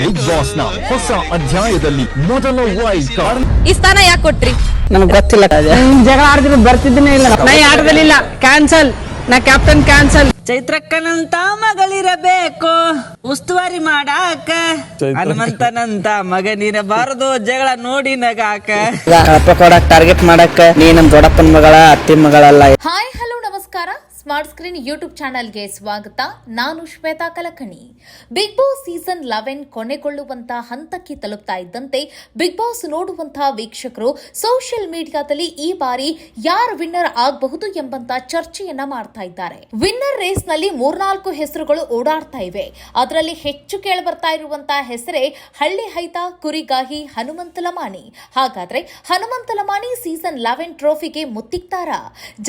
Big ಬಾಸ್ನ ಹೊಸ ಅಧ್ಯಾಯದಲ್ಲಿ ಮೊದಲ ವೈಲ್ಡ್ ಕಾರ್ಡ್ ಈ ಸ್ಥಾನ ಯಾಕೆ ಕೊಟ್ರಿ? ನನಗೆ ಗೊತ್ತಿಲ್ಲ. ಜಗಳ ಆಡ್ತಿದ್ರು ಬರ್ತಿದ್ದೇನೆ ಇಲ್ಲ. ನಾ ಈ ಆಟದಲ್ಲಿಲ್ಲ ಕ್ಯಾನ್ಸಲ್ ನಾ ಕ್ಯಾಪ್ಟನ್ ಕ್ಯಾನ್ಸಲ್ ಚೈತ್ರಕ್ಕನಂತ ಮಗಳಿರಬೇಕು. ಉಸ್ತುವಾರಿ ಮಾಡಾಕ. ಹನುಮಂತನಂತ ಮಗನಿರಬಾರದು ಜಗಳ ನೋಡಿ ನಗಾಕ. ಕೊಡಕ್ ಟಾರ್ಗೆಟ್ ಮಾಡಕ್. ನೀ ನಮ್ ದೊಡ್ಡಪ್ಪನ ಮಗಳ ಅತ್ತಿ ಮಗಳಲ್ಲ. ಹಾಯ್ ಹಲೋ ನಮಸ್ಕಾರ. ಸ್ಮಾರ್ಟ್ ಸ್ಕ್ರೀನ್ ಯೂಟ್ಯೂಬ್ ಚಾನಲ್ಗೆ ಸ್ವಾಗತ. ನಾನು Shweta Kalakani. Big boss season eleven ಕೊನೆಗೊಳ್ಳುವಂತ ಹಂತಕ್ಕೆ ತಲುಪ್ತಾ ಇದ್ದಂತೆ ಬಿಗ್ ಬಾಸ್ ನೋಡುವಂತಹ ವೀಕ್ಷಕರು ಸೋಷಿಯಲ್ ಮೀಡಿಯಾದಲ್ಲಿ ಈ ಬಾರಿ ಯಾರು ವಿನ್ನರ್ ಆಗಬಹುದು ಎಂಬಂತ ಚರ್ಚೆಯನ್ನ ಮಾಡ್ತಾ ಇದ್ದಾರೆ. ವಿನ್ನರ್ ರೇಸ್ನಲ್ಲಿ ಮೂರ್ನಾಲ್ಕು ಹೆಸರುಗಳು ಓಡಾಡ್ತಾ ಇವೆ. ಅದರಲ್ಲಿ ಹೆಚ್ಚು ಕೇಳಬರ್ತಾ ಇರುವಂತಹ ಹೆಸರೇ ಹಳ್ಳಿ ಹೈತ, ಕುರಿಗಾಹಿ, ಹನುಮಂತ ಲಮಾಣಿ. ಹಾಗಾದ್ರೆ ಹನುಮಂತ ಲಮಾಣಿ ಸೀಸನ್ ಲೆವೆನ್ ಟ್ರೋಫಿಗೆ ಮುತ್ತಿಕ್ತಾರಾ?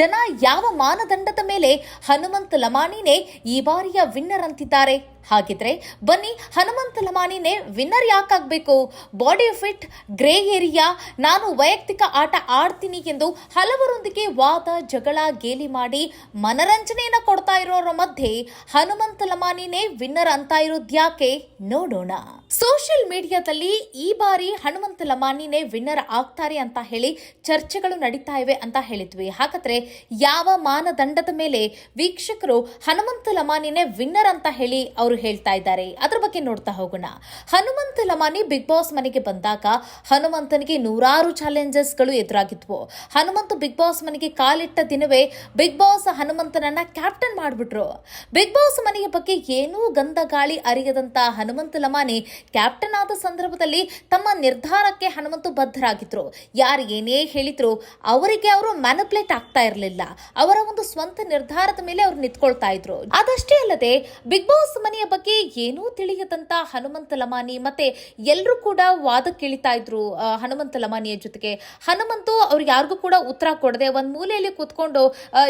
ಜನ ಯಾವ ಮಾನದಂಡದ ಮೇಲೆ ಹನುಮಂತ ಲಮಾಣಿನೇ ಈ ಬಾರಿಯ ವಿನ್ನರ್ ಅಂತಿದ್ದಾರೆ. ಹಾಗಿದ್ರೆ ಬನ್ನಿ ಹನುಮಂತ ಲಮಾಣಿನೇ ವಿನ್ನರ್ ಯಾಕಾಗಬೇಕು? ಬಾಡಿ ಫಿಟ್ ಗ್ರೇ ಏರಿಯಾ ನಾನು ವೈಯಕ್ತಿಕ ಆಟ ಆಡ್ತೀನಿ ಎಂದು ಹಲವರೊಂದಿಗೆ ವಾದ, ಜಗಳ, ಗೇಲಿ ಮಾಡಿ ಮನರಂಜನೆಯನ್ನು ಕೊಡ್ತಾ ಇರೋರ ಮಧ್ಯೆ ಹನುಮಂತ ಲಮಾನಿನೇ ವಿನ್ನರ್ ಅಂತ ಇರೋದ್ಯಾಕೆ? ನೋಡೋಣ. ಸೋಷಿಯಲ್ ಮೀಡಿಯಾದಲ್ಲಿ ಈ ಬಾರಿ ಹನುಮಂತ ಲಮಾನಿನೇ ವಿನ್ನರ್ ಆಗ್ತಾರೆ ಅಂತ ಹೇಳಿ ಚರ್ಚೆಗಳು ನಡೀತಾ ಇವೆ ಅಂತ ಹೇಳಿದ್ವಿ. ಹಾಗಾದ್ರೆ ಯಾವ ಮಾನದಂಡದ ಮೇಲೆ ವೀಕ್ಷಕರು ಹನುಮಂತ ಲಮಾನಿನೇ ವಿನ್ನರ್ ಅಂತ ಹೇಳಿ ಅವರು ಹೇಳ್ತಾ ಇದ್ದಾರೆ? ಅದ್ರ ಬಗ್ಗೆ ನೋಡ್ತಾ ಹೋಗೋಣ. ಹನುಮಂತ ಲಮಾನಿ ಬಿಗ್ ಬಾಸ್ ಮನೆಗೆ ಬಂದಾಗ ಹನುಮಂತನಿಗೆ ನೂರಾರು ಚಾಲೆಂಜಸ್ಗಳು ಎದುರಾಗಿದ್ವು. ಹನುಮಂತ ಬಿಗ್ ಬಾಸ್ ಮನೆಗೆ ಕಾಲಿಟ್ಟ ದಿನವೇ ಬಿಗ್ ಬಾಸ್ ಹನುಮಂತನನ್ನ ಕ್ಯಾಪ್ಟನ್ ಮಾಡಿಬಿಟ್ರು. ಬಿಗ್ ಬಾಸ್ ಮನೆಯ ಬಗ್ಗೆ ಏನೂ ಗಂಧ ಗಾಳಿ ಅರಿಯದಂತ ಹನುಮಂತ ಲಮಾನಿ ಕ್ಯಾಪ್ಟನ್ ಆದ ಸಂದರ್ಭದಲ್ಲಿ ತಮ್ಮ ನಿರ್ಧಾರಕ್ಕೆ ಹನುಮಂತು ಬದ್ಧರಾಗಿದ್ರು. ಯಾರು ಏನೇ ಹೇಳಿದ್ರು ಅವರಿಗೆ ಅವರು ಮ್ಯಾನಿಪುಲೇಟ್ ಆಗ್ತಾ ಇರಲಿಲ್ಲ. ಅವರ ಒಂದು ಸ್ವಂತ ನಿರ್ಧಾರದ ಮೇಲೆ ಅವರು ನಿಂತ್ಕೊಳ್ತಾ ಇದ್ರು. ಅದಷ್ಟೇ ಅಲ್ಲದೆ ಬಿಗ್ ಬಾಸ್ ಮನೆಯ ಬಗ್ಗೆ ಏನೂ ತಿಳಿಯದಂತ ಹನುಮಂತ ಲಮಾನಿ ಮತ್ತೆ ಎಲ್ಲರೂ ಕೂಡ ವಾದಕ್ಕೆ ಇಳಿತಾ ಇದ್ರು ಹನುಮಂತ ಲಮಾನಿಯ ಜೊತೆಗೆ. ಹನುಮಂತು ಅವ್ರಿಗೆ ಯಾರಿಗೂ ಕೂಡ ಉತ್ತರ ಕೊಡದೆ ಒಂದ್ ಮೂಲೆಯಲ್ಲಿ ಕೂತ್ಕೊಂಡು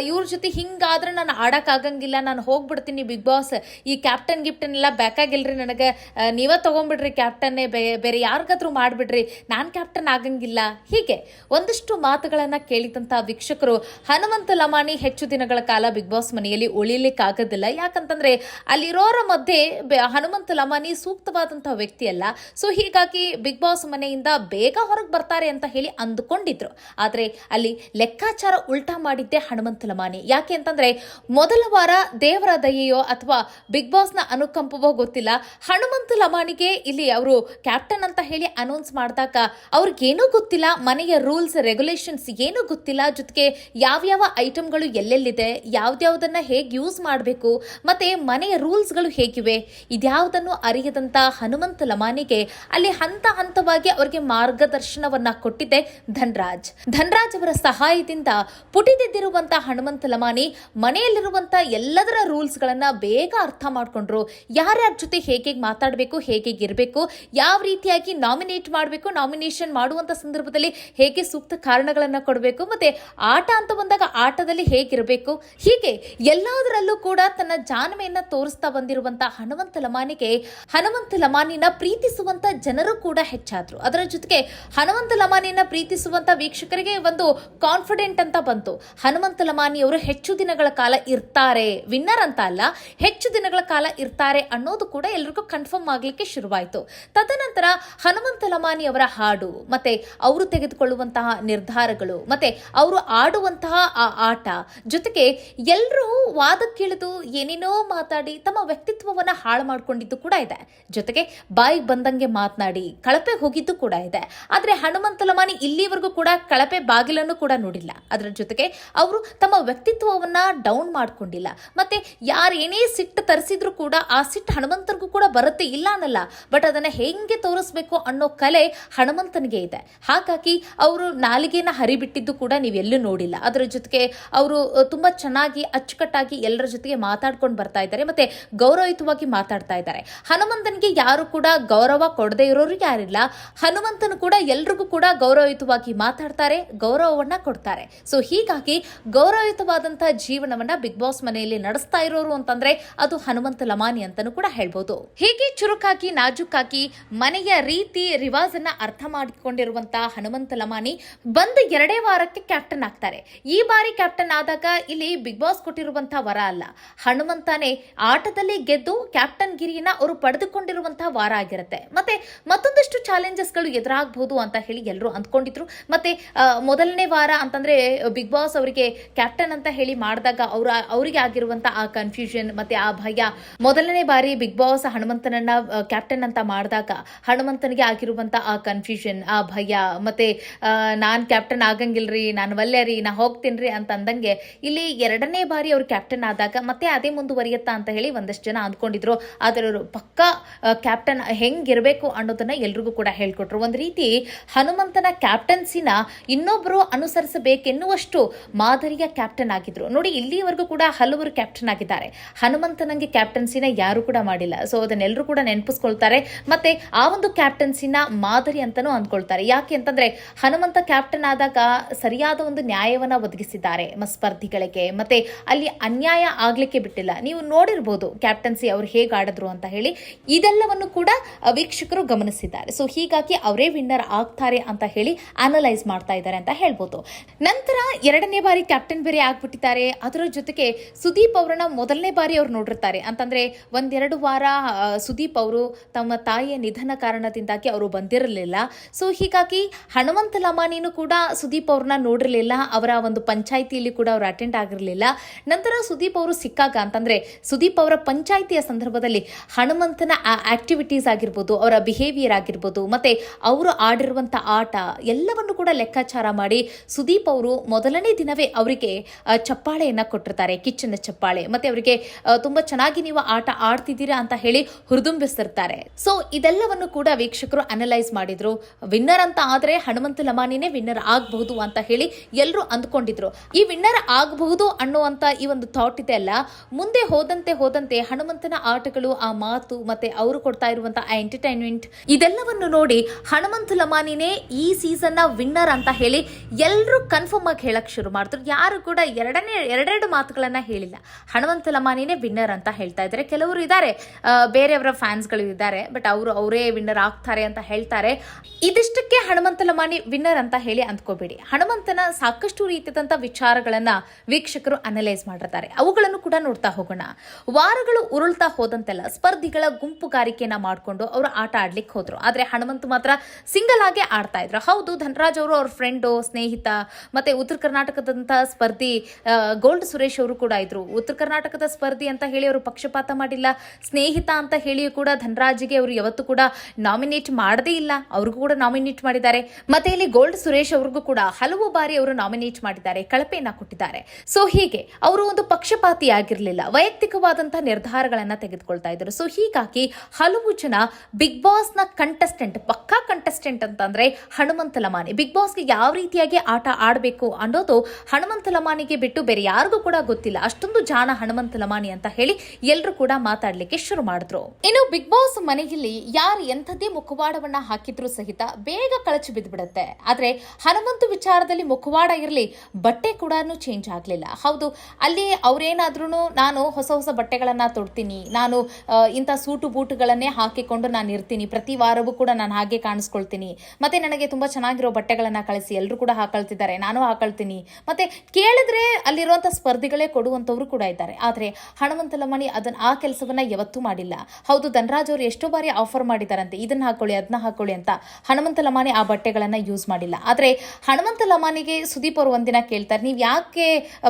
ಇವ್ರ ಜೊತೆ ಹಿಂಗಾದ್ರೆ ನಾನು ಆಡಕ್ ಆಗಂಗಿಲ್ಲ, ನಾನು ಹೋಗ್ಬಿಡ್ತೀನಿ ಬಿಗ್ ಬಾಸ್. ಈ ಕ್ಯಾಪ್ಟನ್ ಗಿಫ್ಟನ್ ಎಲ್ಲ ಬೇಕಾಗಿಲ್ರಿ ನನಗೆ. ನೀವೇ ನೀವ ತಗೊಂಡ್ಬಿಡ್ರಿ ಕ್ಯಾಪ್ಟನ್ನೇ ಬೇರೆ ಯಾರಿಗಾದ್ರೂ ಮಾಡಿಬಿಡ್ರಿ. ನಾನು ಕ್ಯಾಪ್ಟನ್ ಆಗಂಗಿಲ್ಲ. ಹೀಗೆ ಒಂದಷ್ಟು ಮಾತುಗಳನ್ನು ಕೇಳಿದಂತ ವೀಕ್ಷಕರು ಹನುಮಂತ ಲಮಾಣಿ ಹೆಚ್ಚು ದಿನಗಳ ಕಾಲ ಬಿಗ್ ಬಾಸ್ ಮನೆಯಲ್ಲಿ ಉಳಿಲಿಕ್ಕೆ ಯಾಕಂತಂದರೆ ಅಲ್ಲಿರೋರ ಮಧ್ಯೆ ಹನುಮಂತ ಲಮಾನಿ ಸೂಕ್ತವಾದಂಥ ವ್ಯಕ್ತಿ ಅಲ್ಲ. ಸೊ ಹೀಗಾಗಿ ಬಿಗ್ ಬಾಸ್ ಮನೆಯಿಂದ ಬೇಗ ಹೊರಗೆ ಬರ್ತಾರೆ ಅಂತ ಹೇಳಿ ಅಂದುಕೊಂಡಿದ್ರು. ಆದ್ರೆ ಅಲ್ಲಿ ಲೆಕ್ಕಾಚಾರ ಉಲ್ಟಾ ಮಾಡಿದ್ದೆ ಹನುಮಂತ ಲಮಾನಿ ಯಾಕೆ ಅಂತಂದ್ರೆ ಮೊದಲ ವಾರ ದೇವರ ದಯೆಯೋ ಅಥವಾ ಬಿಗ್ ಬಾಸ್ನ ಅನುಕಂಪವೋ ಗೊತ್ತಿಲ್ಲ. ಹನುಮಂತ ಲಮಾನಿಗೆ ಇಲ್ಲಿ ಅವರು ಕ್ಯಾಪ್ಟನ್ ಅಂತ ಹೇಳಿ ಅನೌನ್ಸ್ ಮಾಡಿದಾಗ ಅವ್ರಿಗೇನೂ ಗೊತ್ತಿಲ್ಲ, ಮನೆಯ ರೂಲ್ಸ್ ರೆಗ್ಯುಲೇಷನ್ಸ್ ಏನೂ ಗೊತ್ತಿಲ್ಲ, ಜೊತೆಗೆ ಯಾವ್ಯಾವ ಐಟಮ್ಗಳು ಎಲ್ಲೆಲ್ಲಿದೆ, ಯಾವ್ದ್ಯಾವ್ದನ್ನ ಹೇಗೆ ಯೂಸ್ ಮಾಡಬೇಕು, ಮತ್ತೆ ಮನೆಯ ರೂಲ್ಸ್ಗಳು ಹೇಗಿವೆ, ಇದ್ಯಾವುದನ್ನು ಅರಿಯದಂತ ಹನುಮಂತ ಲಮಾನಿಗೆ ಅಲ್ಲಿ ಹಂತ ಹಂತವಾಗಿ ಅವರಿಗೆ ಮಾರ್ಗದರ್ಶನವನ್ನ ಕೊಟ್ಟಿದೆ ಧನ್ರಾಜ್. ಧನ್ರಾಜ್ ಅವರ ಸಹಾಯದಿಂದ ಪುಟಿದಿದ್ದಿರುವಂತ ಹನುಮಂತ ಲಮಾನಿ ಮನೆಯಲ್ಲಿರುವಂತ ಎಲ್ಲದರ ರೂಲ್ಸ್ ಗಳನ್ನ ಬೇಗ ಅರ್ಥ ಮಾಡ್ಕೊಂಡ್ರು, ಯಾರ್ಯಾರ ಜೊತೆ ಹೇಗೆ ಮಾತಾಡಬೇಕು ಹೇಗೆ ಇರಬೇಕು ಯಾವ ರೀತಿಯಾಗಿ ನಾಮಿನೇಟ್ ಮಾಡಬೇಕು ನಾಮಿನೇಷನ್ ಮಾಡುವಂತ ಸಂದರ್ಭದಲ್ಲಿ ಹೇಗೆ ಸೂಕ್ತ ಕಾರಣಗಳನ್ನ ಕೊಡಬೇಕು, ಮತ್ತೆ ಆಟ ಅಂತ ಬಂದಾಗ ಆಟದಲ್ಲಿ ಹೇಗಿರಬೇಕು, ಹೀಗೆ ಎಲ್ಲದರಲ್ಲೂ ಕೂಡ ತನ್ನ ಜಾಣ್ಮೆಯನ್ನ ತೋರಿಸ್ತಾ ಬಂದಿರುವಂತ ಹನುಮಂತ ಲಮಾನಿಗೆ ಹನುಮಂತ ಲಮಾನಿನ ಪ್ರೀತಿಸುವಂತ ಜನರು ಕೂಡ ಹೆಚ್ಚಾದ್ರು. ಅದರ ಜೊತೆಗೆ ಹನುಮಂತ ಲಮಾನಿಯನ್ನ ಪ್ರೀತಿಸುವಂತ ವೀಕ್ಷಕರಿಗೆ ಒಂದು ಕಾನ್ಫಿಡೆಂಟ್ ಅಂತ ಬಂತು. ಹನುಮಂತ ಲಮಾನಿಯವರು ಹೆಚ್ಚು ದಿನಗಳ ಕಾಲ ಇರ್ತಾರೆ ವಿನ್ನರ್ ಅಂತ ಅಲ್ಲ, ಹೆಚ್ಚು ದಿನಗಳ ಕಾಲ ಇರ್ತಾರೆ ಅನ್ನೋದು ಕೂಡ ಎಲ್ರಿಗೂ ಕನ್ಫರ್ಮ್ ಆಗ್ಲಿಕ್ಕೆ ಶುರುವಾಯಿತು. ತದನಂತರ ಹನುಮಂತ ಲಮಾನಿ ಅವರ ಹಾಡು, ಮತ್ತೆ ಅವರು ತೆಗೆದುಕೊಳ್ಳುವಂತಹ ನಿರ್ಧಾರಗಳು, ಮತ್ತೆ ಅವರು ಆಡುವಂತಹ ಆ ಆಟ, ಜೊತೆಗೆ ಎಲ್ಲರೂ ವಾದಕ್ಕಿಳಿದು ಏನೇನೋ ಮಾತಾಡಿ ತಮ್ಮ ವ್ಯಕ್ತಿತ್ವವನ್ನ ಹಾಳು ಮಾಡಿಕೊಂಡಿದ್ದು ಕೂಡ ಇದೆ. ಜೊತೆಗೆ ಬಾಯಿಗೆ ಬಂದಂಗೆ ಮಾತನಾಡಿ ಕಳಪೆ ಹೋಗಿದ್ದು ಕೂಡ ಇದೆ. ಆದ್ರೆ ಹನುಮಂತ ಲಮಾನಿ ಇಲ್ಲಿವರೆಗೂ ಕೂಡ ಕಳಪೆ ಬಾಗಿಲನ್ನು ಕೂಡ ನೋಡಿಲ್ಲ. ಅದರ ಜೊತೆಗೆ ಅವರು ತಮ್ಮ ವ್ಯಕ್ತಿತ್ವವನ್ನ ಡೌನ್ ಮಾಡ್ಕೊಂಡಿಲ್ಲ. ಮತ್ತೆ ಯಾರೇನೇ ಸಿಟ್ಟು ತರಿಸಿದ್ರು ಕೂಡ ಆ ಸಿಟ್ಟು ಹನುಮಂತರಿಗೂ ಕೂಡ ಬರುತ್ತೆ ಇಲ್ಲ ಅನ್ನಲ್ಲ. ಬಟ್ ಅದನ್ನ ಹೆಂಗೆ ತೋರಿಸ್ಬೇಕು ಅನ್ನೋ ಕಲೆ ಹನುಮಂತನಿಗೆ ಇದೆ. ಹಾಗಾಗಿ ಅವರು ನಾಲಿಗೆನ ಹರಿಬಿಟ್ಟಿದ್ದು ಕೂಡ ನೀವೆಲ್ಲೂ ನೋಡಿಲ್ಲ. ಅದರ ಜೊತೆಗೆ ಅವರು ತುಂಬಾ ಚೆನ್ನಾಗಿ ಅಚ್ಚುಕಟ್ಟಾಗಿ ಎಲ್ಲರ ಜೊತೆಗೆ ಮಾತಾಡ್ಕೊಂಡು ಬರ್ತಾ ಇದ್ದಾರೆ ಮತ್ತೆ ಗೌರವಯುತವಾಗಿ ಮಾತಾಡ್ತಾ ಇದ್ದಾರೆ. ಹನುಮಂತನಿಗೆ ಯಾರು ಕೂಡ ಗೌರವ ಕೊಡದೇ ಇರೋರು ಯಾರಿಲ್ಲ. ಹನುಮಂತನು ಕೂಡ ಎಲ್ರಿಗೂ ಕೂಡ ಗೌರವಯುತವಾಗಿ ಮಾತಾಡ್ತಾರೆ, ಗೌರವವನ್ನ ಕೊಡ್ತಾರೆ. ಸೊ ಹೀಗಾಗಿ ಗೌರವಯುತವಾದಂತಹ ಜೀವನವನ್ನ ಬಿಗ್ ಬಾಸ್ ಮನೆಯಲ್ಲಿ ನಡೆಸ್ತಾ ಇರೋರು ಅಂತಂದ್ರೆ ಅದು ಹನುಮಂತ ಲಮಾನಿ ಅಂತಾನೂ ಕೂಡ ಹೇಳ್ಬೋದು. ಹೀಗೆ ಚುರುಕಾಗಿ ನಾಜುಕಾಗಿ ಮನೆಯ ರೀತಿ ರಿವಾಜನ್ನ ಅರ್ಥ ಮಾಡಿಕೊಂಡಿರುವಂತಹ ಹನುಮಂತ ಲಮಾನಿ ಬಂದ ಎರಡೇ ವಾರಕ್ಕೆ ಕ್ಯಾಪ್ಟನ್ ಆಗ್ತಾರೆ. ಈ ಬಾರಿ ಕ್ಯಾಪ್ಟನ್ ಆದಾಗ ಇಲ್ಲಿ ಬಿಗ್ ಬಾಸ್ ಕೊಟ್ಟಿರುವಂತಹ ವರ ಅಲ್ಲ. ಹನುಮಂತನೇ ಆಟದಲ್ಲಿ ಗೆದ್ದು ಕ್ಯಾಪ್ಟನ್ ಗಿರಿಯನ್ನ ಅವರು ಪಡೆದುಕೊಂಡಿರುವಂತಹ ವಾರ ಆಗಿರುತ್ತೆ. ಮತ್ತೆ ಮತ್ತೊಂದಷ್ಟು ಚಾಲೆಂಜಸ್ಗಳು ಎದುರಾಗಬಹುದು ಅಂತ ಹೇಳಿ ಎಲ್ಲರೂ ಅಂದ್ಕೊಂಡಿದ್ರು. ಮತ್ತೆ ಮೊದಲನೇ ವಾರ ಅಂತಂದ್ರೆ ಬಿಗ್ ಬಾಸ್ ಅವರಿಗೆ ಕ್ಯಾಪ್ಟನ್ ಅಂತ ಹೇಳಿ ಮಾಡಿದಾಗ ಅವರ, ಅವರಿಗೆ ಆಗಿರುವಂತಹ ಆ ಕನ್ಫ್ಯೂಷನ್ ಮತ್ತೆ ಆ ಭಯ. ಮೊದಲನೇ ಬಾರಿ ಬಿಗ್ ಬಾಸ್ ಹನುಮಂತನನ್ನ ಕ್ಯಾಪ್ಟನ್ ಅಂತ ಮಾಡಿದಾಗ ಹನುಮಂತನಿಗೆ ಆಗಿರುವಂತ ಆ ಕನ್ಫ್ಯೂಷನ್ ಆ ಭಯ, ಮತ್ತೆ ನಾನು ಕ್ಯಾಪ್ಟನ್ ಆಗಂಗಿಲ್ರಿ, ನಾನು ವಲ್ಯರಿ ನಾ ಹೋಗ್ತೀನ್ರಿ ಅಂತ ಅಂದಂಗೆ ಇಲ್ಲಿ ಎರಡನೇ ಬಾರಿ ಅವರು ಕ್ಯಾಪ್ಟನ್ ಆದಾಗ ಮತ್ತೆ ಅದೇ ಮುಂದುವರಿಯುತ್ತಾ ಅಂತ ಹೇಳಿ ಒಂದಷ್ಟು ಜನ ಅಂದ್ಕೊಂಡಿದ್ರು. ಆದರೆ ಅವರು ಪಕ್ಕಾ ಕ್ಯಾಪ್ಟನ್ ಹೆಂಗಿರಬೇಕು ಅನ್ನೋದನ್ನ ಎಲ್ರಿಗೂ ಕೂಡ ಹೇಳ್ಕೊಟ್ರು. ಒಂದ್ ರೀತಿ ಹನುಮಂತನ ಕ್ಯಾಪ್ಟನ್ಸಿನ ಇನ್ನೊಬ್ರು ಅನುಸರಿಸಬೇಕೆನ್ನುವಷ್ಟು ಮಾದರಿಯ ಕ್ಯಾಪ್ಟನ್ ಆಗಿದ್ರು. ನೋಡಿ, ಇಲ್ಲಿವರೆಗೂ ಕೂಡ ಹಲವರು ಕ್ಯಾಪ್ಟನ್ ಆಗಿದ್ದಾರೆ. ಹನುಮಂತನಂಗೆ ಕ್ಯಾಪ್ಟನ್ಸಿನ ಯಾರು ಕೂಡ ಮಾಡಿಲ್ಲ. ಸೊ ಅದನ್ನೆಲ್ಲರೂ ಕೂಡ ನೆನಪಿಸ್ಕೊಳ್ತಾರೆ ಮತ್ತೆ ಆ ಒಂದು ಕ್ಯಾಪ್ಟನ್ಸಿನ ಮಾದರಿ ಅಂತಲೂ ಅಂದ್ಕೊಳ್ತಾರೆ. ಯಾಕೆ ಅಂತಂದ್ರೆ ಹನುಮಂತ ಕ್ಯಾಪ್ಟನ್ ಆದಾಗ ಸರಿಯಾದ ಒಂದು ನ್ಯಾಯವನ್ನ ಒದಗಿಸಿದ್ದಾರೆ ಸ್ಪರ್ಧಿಗಳಿಗೆ ಮತ್ತೆ ಅಲ್ಲಿ ಅನ್ಯಾಯ ಆಗ್ಲಿಕ್ಕೆ ಬಿಟ್ಟಿಲ್ಲ. ನೀವು ನೋಡಿರ್ಬೋದು ಕ್ಯಾಪ್ಟನ್ಸಿ ಅವ್ರು ಹೇಗೆ ಆಡಿದ್ರು ಅಂತ ಹೇಳಿ. ಇದೆಲ್ಲವನ್ನು ಕೂಡ ವೀಕ್ಷಕರು ಗಮನಿಸಿದ್ದಾರೆ. ಸೊ ಹೀಗಾಗಿ ಅವರೇ ವಿನ್ನರ್ ಆಗ್ತಾರೆ ಅಂತ ಹೇಳಿ ಅನಲೈಸ್ ಮಾಡ್ತಾ ಇದ್ದಾರೆ ಅಂತ ಹೇಳ್ಬೋದು. ನಂತರ ಎರಡನೇ ಬಾರಿ ಕ್ಯಾಪ್ಟನ್ ಬೇರೆ ಆಗ್ಬಿಟ್ಟಿದ್ದಾರೆ. ಅದರ ಜೊತೆಗೆ ಸುದೀಪ್ ಅವರನ್ನ ಮೊದಲನೇ ಬಾರಿ ಅವ್ರು ನೋಡಿರ್ತಾರೆ. ಅಂತಂದ್ರೆ ಒಂದೆರಡು ವಾರ ಸುದೀಪ್ ಅವರು ತಮ್ಮ ತಾಯಿಯ ನಿಧನ ಕಾರಣದಿಂದಾಗಿ ಅವರು ಬಂದಿರಲಿಲ್ಲ. ಸೊ ಹೀಗಾಗಿ ಹನುಮಂತ ಲಮಾನಿನೂ ಕೂಡ ಸುದೀಪ್ ಅವ್ರನ್ನ ನೋಡಿರಲಿಲ್ಲ. ಅವರ ಒಂದು ಪಂಚಾಯಿತಿಯಲ್ಲಿ ಕೂಡ ಅವರು ಅಟೆಂಡ್ ಆಗಿರಲಿಲ್ಲ. ನಂತರ ಸುದೀಪ್ ಅವರು ಸಿಕ್ಕಾಗ ಅಂತಂದ್ರೆ, ಸುದೀಪ್ ಅವರ ಪಂಚಾಯಿತಿಯ ಸಂದರ್ಭದಲ್ಲಿ ಹನುಮಂತನ ಆಕ್ಟಿವಿಟೀಸ್ ಆಗಿರ್ಬೋದು, ಅವರ ಬಿಹೇವಿಯರ್ ಆಗಿರ್ಬೋದು, ಮತ್ತೆ ಅವರು ಆಡಿರುವಂತ ಆಟ ಎಲ್ಲವನ್ನು ಕೂಡ ಲೆಕ್ಕಾಚಾರ ಮಾಡಿ ಸುದೀಪ್ ಅವರು ಮೊದಲನೇ ದಿನವೇ ಅವರಿಗೆ ಚಪ್ಪಾಳೆಯನ್ನು ಕೊಟ್ಟಿರ್ತಾರೆ ಕಿಚ್ಚನ ಚಪ್ಪಾಳೆ. ಮತ್ತೆ ಅವರಿಗೆ ತುಂಬಾ ಚೆನ್ನಾಗಿ ನೀವು ಆಟ ಆಡ್ತಿದ್ದೀರಾ ಅಂತ ಹೇಳಿ ಹುರಿದುಂಬಿಸ್ತಿರ್ತಾರೆ. ಸೊ ಇದೆಲ್ಲವನ್ನು ಕೂಡ ವೀಕ್ಷಕರು ಅನಲೈಸ್ ಮಾಡಿದ್ರು. ವಿನ್ನರ್ ಅಂತ ಆದ್ರೆ ಹನುಮಂತ ಲಮಾನಿನೇ ವಿನ್ನರ್ ಆಗಬಹುದು ಅಂತ ಹೇಳಿ ಎಲ್ಲರೂ ಅಂದ್ಕೊಂಡಿದ್ರು. ಈ ವಿನ್ನರ್ ಆಗಬಹುದು ಅನ್ನುವಂತ ಈ ಒಂದು ಥಾಟ್ ಇದೆ ಅಲ್ಲ? ಮುಂದೆ ಹೋದಂತೆ ಹೋದಂತೆ ಹನುಮಂತನ ಆಟಗಳು, ಆ ಮಾತು ಮತ್ತೆ ಅವರು ಕೊಡ್ತಾ ಇರುವಂತ ಎಂಟರ್ಟೈನ್ಮೆಂಟ್ ಇದೆಲ್ಲವನ್ನು ನೋಡಿ ಹನುಮಂತ ಲಮಾನಿನೇ ಈ ಸೀಸನ್ನ ವಿನ್ನರ್ ಅಂತ ಹೇಳಿ ಎಲ್ಲರೂ ಕನ್ಫರ್ಮ್ ಆಗಿ ಹೇಳಕ್ ಶುರು ಮಾಡಿದ್ರು. ಯಾರು ಕೂಡ ಎರಡನೇ, ಎರಡೆರಡು ಮಾತುಗಳನ್ನ ಹೇಳಿಲ್ಲ. ಹನುಮಂತ ಲಮಾನಿನೇ ವಿನ್ನರ್ ಅಂತ ಹೇಳ್ತಾ ಇದ್ದಾರೆ. ಕೆಲವರು ಇದ್ದಾರೆ ಬೇರೆಯವರ ಫ್ಯಾನ್ಸ್ಗಳು ಇದ್ದಾರೆ. ಬಟ್ ಅವರು ಅವರೇ ವಿನ್ನರ್ ಆಗ್ತಾರೆ ಅಂತ ಹೇಳ್ತಾರೆ. ಇದಿಷ್ಟಕ್ಕೆ ಹನುಮಂತ ಲಮಾಣಿ ವಿನ್ನರ್ ಅಂತ ಹೇಳಿ ಅಂದ್ಕೋಬೇಡಿ. ಹನುಮಂತನ ಸಾಕಷ್ಟು ರೀತಿಯಾದಂಥ ವಿಚಾರಗಳನ್ನ ವೀಕ್ಷಕರು ಅನಲೈಸ್ ಮಾಡಿರ್ತಾರೆ. ಅವುಗಳನ್ನು ಕೂಡ ನೋಡ್ತಾ ಹೋಗೋಣ. ವಾರಗಳು ಉರುಳ್ತಾ ಹೋದಂತೆಲ್ಲ ಸ್ಪರ್ಧಿಗಳ ಗುಂಪುಗಾರಿಕೆಯನ್ನ ಮಾಡಿಕೊಂಡು ಅವರು ಆಟ ಆಡ್ಲಿಕ್ಕೆ ಹೋದ್ರು. ಆದ್ರೆ ಹನುಮಂತ ಮಾತ್ರ ಸಿಂಗಲ್ ಆಗಿ ಆಡ್ತಾ ಇದ್ರು. ಹೌದು, ಧನರಾಜ್ ಅವರು ಅವ್ರ ಫ್ರೆಂಡು ಸ್ನೇಹಿತ, ಮತ್ತೆ ಉತ್ತರ ಕರ್ನಾಟಕದಂತ ಸ್ಪರ್ಧಿ ಗೋಲ್ಡ್ ಸುರೇಶ್ ಅವರು ಕೂಡ ಇದ್ರು. ಉತ್ತರ ಕರ್ನಾಟಕದ ಸ್ಪರ್ಧಿ ಅಂತ ಹೇಳಿ ಅವರು ಪಕ್ಷಪಾತ ಮಾಡಿಲ್ಲ. ಸ್ನೇಹಿತ ಅಂತ ಹೇಳಿ ಕೂಡ ಧನರಾಜ್ಗೆ ಅವರು ಯಾವತ್ತೂ ಕೂಡ ನಾಮಿನೇಟ್ ಮಾಡದೇ ಇಲ್ಲ. ಅವ್ರಿಗೂ ಕೂಡ ನಾಮಿನೇಟ್ ಮಾಡಿದ್ದಾರೆ. ಮತ್ತೆ ಇಲ್ಲಿ ಗೋಲ್ಡ್ ಸುರೇಶ್ ಅವ್ರಿಗೂ ಕೂಡ ಹಲವು ಬಾರಿ ಅವರು ನಾಮಿನೇಟ್ ಮಾಡಿದ್ದಾರೆ, ಕಳಪೆಯನ್ನ ಕೊಟ್ಟಿದ್ದಾರೆ. ಸೊ ಹೀಗೆ ಅವರು ಒಂದು ಪಕ್ಷಪಾತಿ ಆಗಿರಲಿಲ್ಲ. ವೈಯಕ್ತಿಕವಾದಂತಹ ನಿರ್ಧಾರಗಳನ್ನ ತೆಗೆದುಕೊಳ್ತಾ ಇದ್ರು. ಸೊ ಹೀಗಾಗಿ ಹಲವು ಜನ ಬಿಗ್ ಬಾಸ್ನ ಕಂಟೆಸ್ಟೆಂಟ್ ಪಕ್ಕಾ ಕಂಟೆಸ್ಟೆಂಟ್ ಅಂತಂದ್ರೆ ಹನುಮಂತ ಲಮಾನಿ. ಬಿಗ್ ಬಾಸ್ಗೆ ಯಾವ ರೀತಿಯಾಗಿ ಆಟ ಆಡಬೇಕು ಅನ್ನೋದು ಹನುಮಂತ ಲಮಾನಿಗೆ ಬಿಟ್ಟು ಬೇರೆ ಯಾರಿಗೂ ಕೂಡ ಗೊತ್ತಿಲ್ಲ. ಅಷ್ಟೊಂದು ಜಾಣ ಹನುಮಂತ ಲಮಾನಿ ಅಂತ ಹೇಳಿ ಎಲ್ಲರೂ ಕೂಡ ಮಾತಾಡ್ಲಿಕ್ಕೆ ಶುರು ಮಾಡಿದ್ರು. ಇನ್ನು ಬಿಗ್ ಬಾಸ್ ಮನೆಯಲ್ಲಿ ಯಾರು ಎಂಥದ್ದೇ ಮುಖವಾಡವನ್ನ ಹಾಕಿದ್ರೂ ಸಹಿತ ಬೇಗ ಕಳಚಿ ಬಿದ್ದುಬಿಡುತ್ತೆ ಆದ್ರೆ ಹನುಮಂತು ವಿಚಾರದಲ್ಲಿ ಮುಖವಾಡ ಇರಲಿ, ಬಟ್ಟೆ ಕೂಡ ಚೇಂಜ್ ಆಗಲಿಲ್ಲ. ಹೌದು, ಅಲ್ಲಿ ಅವ್ರೇನಾದ್ರೂ ನಾನು ಹೊಸ ಹೊಸ ಬಟ್ಟೆಗಳನ್ನು ತೊಡ್ತೀನಿ, ನಾನು ಇಂಥ ಸೂಟು ಬೂಟುಗಳನ್ನೇ ಹಾಕಿಕೊಂಡು ನಾನು ಇರ್ತೀನಿ, ಪ್ರತಿ ವಾರವೂ ಕೂಡ ನಾನು ಹಾಗೆ ಕಾಣಿಸ್ಕೊಳ್ತೀನಿ. ಮತ್ತೆ ನನಗೆ ತುಂಬಾ ಚೆನ್ನಾಗಿರೋ ಬಟ್ಟೆಗಳನ್ನು ಕಳಿಸಿ ಎಲ್ಲರೂ ಕೂಡ ಹಾಕೊಳ್ತಿದ್ದಾರೆ, ನಾನು ಹಾಕೊಳ್ತೀನಿ. ಮತ್ತೆ ಕೇಳಿದ್ರೆ ಅಲ್ಲಿರುವಂಥ ಸ್ಪರ್ಧಿಗಳೇ ಕೊಡುವಂತವ್ರು ಕೂಡ ಇದ್ದಾರೆ. ಆದ್ರೆ ಹಣವಂತಲಮಣಿ ಅದನ್ನ ಆ ಕೆಲಸವನ್ನ ಯಾವತ್ತೂ ಮಾಡಿಲ್ಲ. ಹೌದು, ಧನರಾಜ್ ಅವರು ಎಷ್ಟೋ ಬಾರಿ ಆಫರ್ ಮಾಡಿದಾರಂತೆ. ಇದನ್ನ ಹಾಕೊಳ್ಳಿ ಅದನ್ನ ಹಾಕೊಳ್ಳಿ ಅಂತ ಹನುಮಂತ ಲಮಾನಿ ಆ ಬಟ್ಟೆಗಳನ್ನ ಯೂಸ್ ಮಾಡಿಲ್ಲ. ಆದ್ರೆ ಹನುಮಂತ ಲಮಾನಿಗೆ ಸುದೀಪ್ ಅವರು ಒಂದಿನ ಕೇಳ್ತಾರೆ, ನೀವು ಯಾಕೆ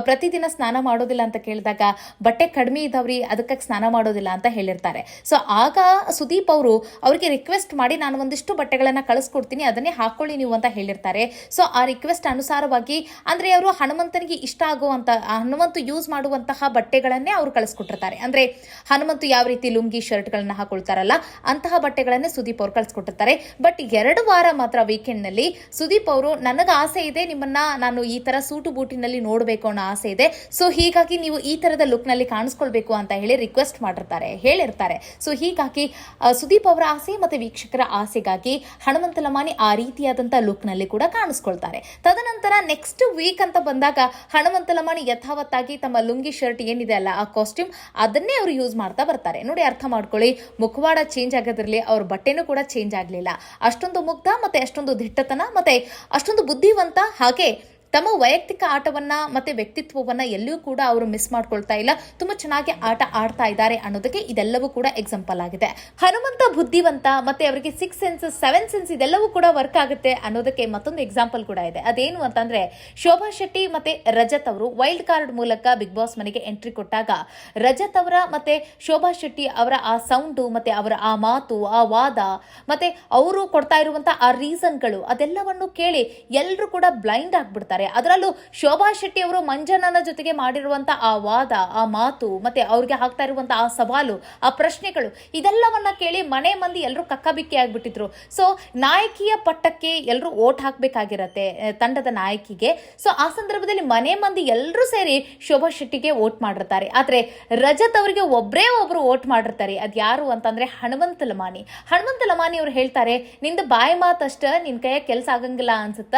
ಪ್ರತಿದಿನ ಸ್ನಾನ ಮಾಡೋದಿಲ್ಲ ಅಂತ ಕೇಳಿದಾಗ, ಬಟ್ಟೆ ಕಡಿಮೆ ಇದಾವ್ರಿ, ಅದಕ್ಕಾಗಿ ಸ್ನಾನ ಮಾಡೋದಿಲ್ಲ ಅಂತ ಹೇಳಿರ್ತಾರೆ. ಸೊ ಆಗ ಸುದೀಪ್ ಅವರು ಅವರಿಗೆ ರಿಕ್ವೆಸ್ಟ್ ಮಾಡಿ, ನಾನು ಒಂದಿಷ್ಟು ಬಟ್ಟೆಗಳನ್ನ ಕಳಿಸ್ಕೊಡ್ತೀನಿ, ಅದನ್ನೇ ಹಾಕೊಳ್ಳಿ ನೀವು ಅಂತ ಹೇಳಿರ್ತಾರೆ. ಸೊ ಆ ರಿಕ್ವೆಸ್ಟ್ ಅನುಸಾರವಾಗಿ ಅಂದ್ರೆ ಅವರು ಹನುಮಂತನಿಗೆ ಇಷ್ಟ ಆಗುವಂತ, ಹನುಮಂತು ಯೂಸ್ ಮಾಡುವಂತಹ ಬಟ್ಟೆಗಳನ್ನೇ ಅವರು ಕಳಿಸ್ಕೊಟ್ಟಿರ್ತಾರೆ. ಅಂದ್ರೆ ಹನುಮಂತು ಯಾವ ರೀತಿ ಲುಂಗಿ ಶರ್ಟ್ಗಳನ್ನ ಹಾಕೊಳ್ತಾರಲ್ಲ ಅಂತಹ ಬಟ್ಟೆಗಳನ್ನೇ ಸುದೀಪ್ ಅವರು ಕಳಿಸ್ಕೊಟ್ಟಿರ್ತಾರೆ. ಬಟ್ ಎರಡು ವಾರ ಮಾತ್ರ ವೀಕೆಂಡ್ನಲ್ಲಿ ಸುದೀಪ್ ಅವರು, ನನಗೆ ಆಸೆ ಇದೆ, ನಿಮ್ಮನ್ನ ನಾನು ಈ ತರ ಸೂಟು ಬೂಟಿನಲ್ಲಿ ನೋಡಬೇಕು ಅನ್ನೋ ಆಸೆ ಇದೆ. ಸೊ ಹೀಗಾಗಿ ನೀವು ಈ ತರದ ಲುಕ್ನಲ್ಲಿ ಕಾಣಿಸ್ಕೊಳ್ಬೇಕು ಅಂತ ಹೇಳಿ ರಿಕ್ವೆಸ್ಟ್ ಮಾಡಿರ್ತಾರೆ, ಹೇಳಿರ್ತಾರೆ. ಸೊ ಹೀಗಾಗಿ ಸುದೀಪ್ ಅವರ ಆಸೆ ಮತ್ತೆ ವೀಕ್ಷಕರ ಆಸೆಗಾಗಿ ಹನುಮಂತ ಲಮಾನಿ ಆ ರೀತಿಯಾದಂತಹ ಲುಕ್ನಲ್ಲಿ ಕೂಡ ಕಾಣಿಸ್ಕೊಳ್ತಾರೆ. ತದನಂತರ ನೆಕ್ಸ್ಟ್ ವೀಕ್ ಅಂತ ಬಂದಾಗ ಹನುಮಂತ ಲಮಾನಿ ಯಥಾವತ್ತಾಗಿ ತಮ್ಮ ಲುಂಗಿ ಶರ್ಟ್ ಏನಿದೆ ಅಲ್ಲ, ಆ ಕಾಸ್ಟ್ಯೂಮ್ ಅದನ್ನೇ ಅವರು ಯೂಸ್ ಮಾಡ್ತಾ ಬರ್ತಾರೆ. ನೋಡಿ, ಅರ್ಥ ಮಾಡ್ಕೊಳ್ಳಿ. ಮುಖವಾಡ ಚೇಂಜ್ ಆಗೋದ್ರಲ್ಲಿ ಅವ್ರ ಬಟ್ಟೆನೂ ಕೂಡ ಚೇಂಜ್ ಆಗಲಿಲ್ಲ. ಅಷ್ಟೊಂದು ಮುಗ್ಧ ಮತ್ತೆ ಅಷ್ಟೊಂದು ದಿಟ್ಟತನ ಮತ್ತೆ ಅಷ್ಟೊಂದು ಬುದ್ಧಿವಂತ ಹಾಗೆ ತಮ್ಮ ವೈಯಕ್ತಿಕ ಆಟವನ್ನ ಮತ್ತೆ ವ್ಯಕ್ತಿತ್ವವನ್ನ ಎಲ್ಲಿಯೂ ಕೂಡ ಅವರು ಮಿಸ್ ಮಾಡ್ಕೊಳ್ತಾ ಇಲ್ಲ. ತುಂಬಾ ಚೆನ್ನಾಗಿ ಆಟ ಆಡ್ತಾ ಇದ್ದಾರೆ ಅನ್ನೋದಕ್ಕೆ ಇದೆಲ್ಲವೂ ಕೂಡ ಎಕ್ಸಾಂಪಲ್ ಆಗಿದೆ. ಹನುಮಂತ ಬುದ್ಧಿವಂತ ಮತ್ತೆ ಅವರಿಗೆ ಸಿಕ್ಸ್ ಸೆನ್ಸ್ ಸೆವೆನ್ ಸೆನ್ಸ್ ಇದೆಲ್ಲವೂ ಕೂಡ ವರ್ಕ್ ಆಗುತ್ತೆ ಅನ್ನೋದಕ್ಕೆ ಮತ್ತೊಂದು ಎಕ್ಸಾಂಪಲ್ ಕೂಡ ಇದೆ. ಅದೇನು ಅಂತಂದ್ರೆ, ಶೋಭಾ ಶೆಟ್ಟಿ ಮತ್ತೆ ರಜತ್ ಅವರು ವೈಲ್ಡ್ ಕಾರ್ಡ್ ಮೂಲಕ ಬಿಗ್ ಬಾಸ್ ಮನೆಗೆ ಎಂಟ್ರಿ ಕೊಟ್ಟಾಗ, ರಜತ್ ಅವರ ಮತ್ತೆ ಶೋಭಾ ಶೆಟ್ಟಿ ಅವರ ಆ ಸೌಂಡು ಮತ್ತೆ ಅವರ ಆ ಮಾತು, ಆ ವಾದ ಮತ್ತೆ ಅವರು ಕೊಡ್ತಾ ಇರುವಂತಹ ಆ ರೀಸನ್ಗಳು ಅದೆಲ್ಲವನ್ನು ಕೇಳಿ ಎಲ್ಲರೂ ಕೂಡ ಬ್ಲೈಂಡ್ ಆಗ್ಬಿಡ್ತಾರೆ. ಅದರಲ್ಲೂ ಶೋಭಾ ಶೆಟ್ಟಿ ಅವರು ಮಂಜನನ ಜೊತೆಗೆ ಮಾಡಿರುವಂತಹ ಆ ವಾದ, ಆ ಮಾತು, ಮತ್ತೆ ಅವ್ರಿಗೆ ಹಾಕ್ತಾ ಇರುವಂತ ಆ ಸವಾಲು, ಆ ಪ್ರಶ್ನೆಗಳು, ಇದೆಲ್ಲವನ್ನ ಕೇಳಿ ಮನೆ ಮಂದಿ ಎಲ್ಲರೂ ಕಕ್ಕಬಿಕ್ಕಿ ಆಗ್ಬಿಟ್ಟಿದ್ರು. ಸೊ ನಾಯಕಿಯ ಪಟ್ಟಕ್ಕೆ ಎಲ್ಲರೂ ಓಟ್ ಹಾಕ್ಬೇಕಾಗಿರತ್ತೆ ತಂಡದ ನಾಯಕಿಗೆ. ಸೊ ಆ ಸಂದರ್ಭದಲ್ಲಿ ಮನೆ ಮಂದಿ ಎಲ್ಲರೂ ಸೇರಿ ಶೋಭಾ ಶೆಟ್ಟಿಗೆ ಓಟ್ ಮಾಡಿರ್ತಾರೆ. ಆದ್ರೆ ರಜತ್ ಅವರಿಗೆ ಒಬ್ಬರೇ ಒಬ್ರು ಓಟ್ ಮಾಡಿರ್ತಾರೆ. ಅದ್ ಯಾರು ಅಂತಂದ್ರೆ ಹನುಮಂತ ಲಮಾನಿ ಹನುಮಂತ ಲಮಾನಿ ಅವ್ರು ಹೇಳ್ತಾರೆ, ನಿಂದು ಬಾಯಿ ಮಾತಷ್ಟ, ನಿನ್ ಕೈಯ ಕೆಲಸ ಆಗಂಗಿಲ್ಲ ಅನ್ಸುತ್ತ.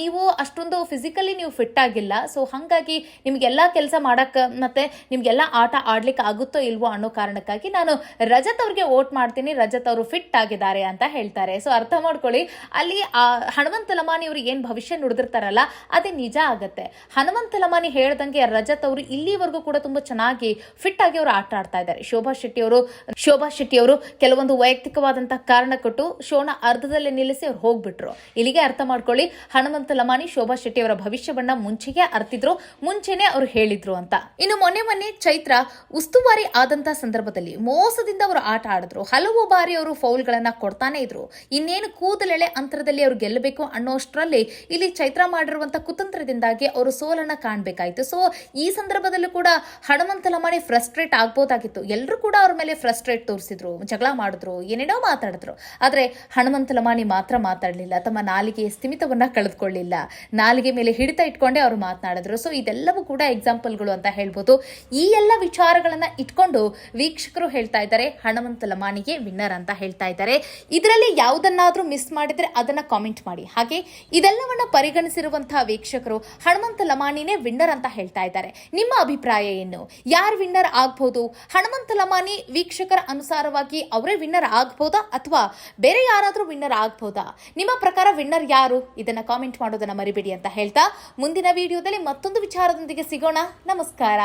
ನೀವು ಅಷ್ಟೊಂದು ಫಿಸಿಕಲಿ ನೀವು ಫಿಟ್ ಆಗಿಲ್ಲ ಸೊ ಹಾಗಾಗಿ ನಿಮಗೆಲ್ಲ ಕೆಲಸ ಮಾಡೋಕ್ಕೆ ಮತ್ತೆ ನಿಮ್ಗೆಲ್ಲ ಆಟ ಆಡ್ಲಿಕ್ಕೆ ಆಗುತ್ತೋ ಇಲ್ವೋ ಅನ್ನೋ ಕಾರಣಕ್ಕಾಗಿ ನಾನು ರಜತ್ ಅವ್ರಿಗೆ ಓಟ್ ಮಾಡ್ತೀನಿ, ರಜತ್ ಅವರು ಫಿಟ್ ಆಗಿದ್ದಾರೆ ಅಂತ ಹೇಳ್ತಾರೆ. ಸೊ ಅರ್ಥ ಮಾಡ್ಕೊಳ್ಳಿ, ಅಲ್ಲಿ ಹನುಮಂತ ಲಮಾನಿ ಅವರು ಏನ್ ಭವಿಷ್ಯ ನುಡಿದಿರ್ತಾರಲ್ಲ, ಅದೇ ನಿಜ ಆಗತ್ತೆ. ಹನುಮಂತ ಲಮಾನಿ ಹೇಳ್ದಂಗೆ ರಜತ್ ಅವರು ಇಲ್ಲಿವರೆಗೂ ಕೂಡ ತುಂಬಾ ಚೆನ್ನಾಗಿ ಫಿಟ್ ಆಗಿ ಅವರು ಆಟ ಆಡ್ತಾ ಇದ್ದಾರೆ. ಶೋಭಾ ಶೆಟ್ಟಿ ಅವರು, ಶೋಭಾ ಶೆಟ್ಟಿ ಅವರು ಕೆಲವೊಂದು ವೈಯಕ್ತಿಕವಾದಂತಹ ಕಾರಣ ಕೊಟ್ಟು ಶೋನ ಅರ್ಧದಲ್ಲೇ ನಿಲ್ಲಿಸಿ ಅವ್ರು ಹೋಗ್ಬಿಟ್ರು. ಇಲ್ಲಿಗೆ ಅರ್ಥ ಮಾಡ್ಕೊಳ್ಳಿ, ಹನುಮಂತ ಲಮಾನಿ, ಶೋಭಾ ಅವರ ಭವಿಷ್ಯವನ್ನ ಮುಂಚೆಗೆ ಅರ್ತಿದ್ರು, ಮುಂಚೆನೆ ಅವರು ಹೇಳಿದ್ರು ಅಂತ. ಇನ್ನು ಮೊನ್ನೆ ಮೊನ್ನೆ ಚೈತ್ರ ಉಸ್ತುವಾರಿ ಆದಂತ ಸಂದರ್ಭದಲ್ಲಿ ಮೋಸದಿಂದ ಅವರು ಆಟ ಆಡಿದ್ರು. ಹಲವು ಬಾರಿ ಅವರು ಫೌಲ್ಗಳನ್ನ ಕೊಡ್ತಾನೆ ಇದ್ರು. ಇನ್ನೇನು ಕೂದಲೆಳೆ ಅಂತರದಲ್ಲಿ ಅವ್ರು ಗೆಲ್ಲಬೇಕು ಅನ್ನೋಷ್ಟರಲ್ಲಿ ಇಲ್ಲಿ ಚೈತ್ರ ಮಾಡಿರುವಂತ ಕುತಂತ್ರದಿಂದಾಗಿ ಅವರು ಸೋಲನ್ನ ಕಾಣಬೇಕಾಯ್ತು. ಸೊ ಈ ಸಂದರ್ಭದಲ್ಲೂ ಕೂಡ ಹನುಮಂತ ಲಮಾಣಿ ಫ್ರಸ್ಟ್ರೇಟ್ ಆಗ್ಬೋದಾಗಿತ್ತು. ಎಲ್ಲರೂ ಕೂಡ ಅವ್ರ ಮೇಲೆ ಫ್ರಸ್ಟ್ರೇಟ್ ತೋರಿಸಿದ್ರು. ಜಗಳ ಮಾಡಿದ್ರು, ಏನೇನೋ ಮಾತಾಡಿದ್ರು. ಆದ್ರೆ ಹನುಮಂತ ಮಾತ್ರ ಮಾತಾಡಲಿಲ್ಲ. ತಮ್ಮ ನಾಲಿಗೆ ಸ್ಥಿಮಿತವನ್ನ ಕಳೆದುಕೊಳ್ಳಿಲ್ಲ. ನಾಲಿಗೆ ಮೇಲೆ ಹಿಡಿತ ಇಟ್ಕೊಂಡೇ ಅವರು ಮಾತನಾಡಿದ್ರು. ಸೊ ಇದೆಲ್ಲವೂ ಕೂಡ ಎಕ್ಸಾಂಪಲ್ಗಳು ಅಂತ ಹೇಳ್ಬೋದು. ಈ ಎಲ್ಲ ವಿಚಾರಗಳನ್ನ ಇಟ್ಕೊಂಡು ವೀಕ್ಷಕರು ಹೇಳ್ತಾ ಇದ್ದಾರೆ. ಹಣವಂತ ಲಮಾನಿಗೆ ವಿನ್ನರ್ ಅಂತ ಹೇಳ್ತಾ ಇದ್ದಾರೆ. ಇದರಲ್ಲಿ ಯಾವುದನ್ನಾದ್ರೂ ಮಿಸ್ ಮಾಡಿದ್ರೆ ಅದನ್ನ ಕಾಮೆಂಟ್ ಮಾಡಿ. ಹಾಗೆ ಇದೆಲ್ಲವನ್ನ ಪರಿಗಣಿಸಿರುವಂತಹ ವೀಕ್ಷಕರು ಹನುಮಂತ ಲಮಾನಿನೇ ವಿನ್ನರ್ ಅಂತ ಹೇಳ್ತಾ ಇದ್ದಾರೆ. ನಿಮ್ಮ ಅಭಿಪ್ರಾಯ ಏನು? ಯಾರು ವಿನ್ನರ್ ಆಗ್ಬಹುದು ಹನುಮಂತ ಲಮಾನಿ ವೀಕ್ಷಕರ ಅನುಸಾರವಾಗಿ ಅವರೇ ವಿನ್ನರ್ ಆಗ್ಬೋದಾ? ಅಥವಾ ಬೇರೆ ಯಾರಾದ್ರೂ ವಿನ್ನರ್ ಆಗ್ಬೋದಾ? ನಿಮ್ಮ ಪ್ರಕಾರ ವಿನ್ನರ್ ಯಾರು? ಇದನ್ನ ಕಾಮೆಂಟ್ ಮಾಡೋದನ್ನ ಮರಿಬೇಡಿ ಅಂತ ಹೇಳ್ತಾ ಮುಂದಿನ ವಿಡಿಯೋದಲ್ಲಿ ಮತ್ತೊಂದು ವಿಚಾರದೊಂದಿಗೆ ಸಿಗೋಣ. ನಮಸ್ಕಾರ.